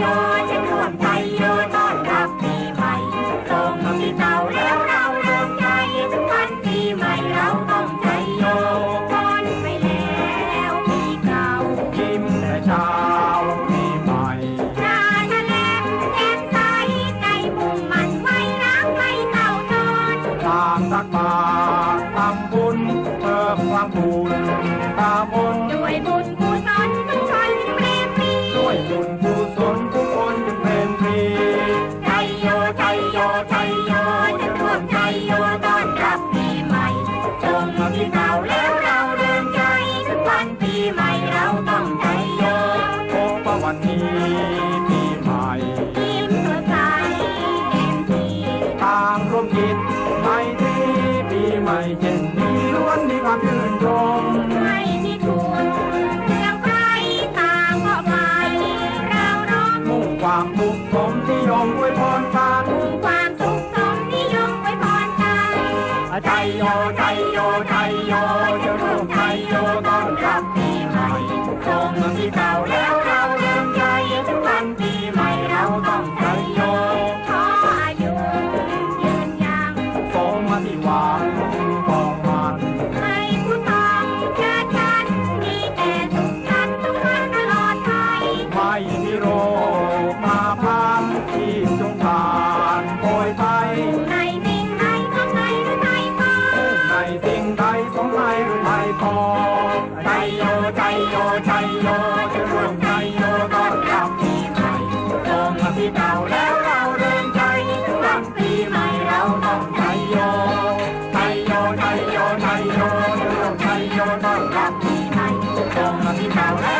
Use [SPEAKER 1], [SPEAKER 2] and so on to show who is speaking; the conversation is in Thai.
[SPEAKER 1] โยจะนวดไทโย
[SPEAKER 2] ตอนรับปีใหม่ตรงมีเตา
[SPEAKER 1] แล้วเราเริ่
[SPEAKER 2] มใจทุกวันปีใหม่เรา
[SPEAKER 1] ต้องไทโยก่อนไปแล้วปีเก่ายิ้มแต่ช้าปีใหม่ตาทะลแก้มใสใจมุ่งมันไม่รักไม่
[SPEAKER 2] เต่าจน
[SPEAKER 1] ทา
[SPEAKER 2] งตักบาตทำบุญเพิ่ความ
[SPEAKER 1] บุญตาบุญด้วยบุญกุศลทุกคนเปรีมีด้วย
[SPEAKER 2] บุญ ความทุกข์สมที่ยอมอวยพรกัน
[SPEAKER 1] มุ่งความทุกข์สมนิยมไว้พรกัน
[SPEAKER 2] ใจโยใจโยใจโย โยใจโยจะรวมใจโยก็ทำปีใหม่ตรงที่เก่แล้วเราเดินใจรักปีใหม่เราต้องใจโย
[SPEAKER 1] ใจโยใจ
[SPEAKER 2] โยใจโย
[SPEAKER 1] รวมใจโยก็
[SPEAKER 2] ทำปีใหม่ตรงที่เก่แล้ว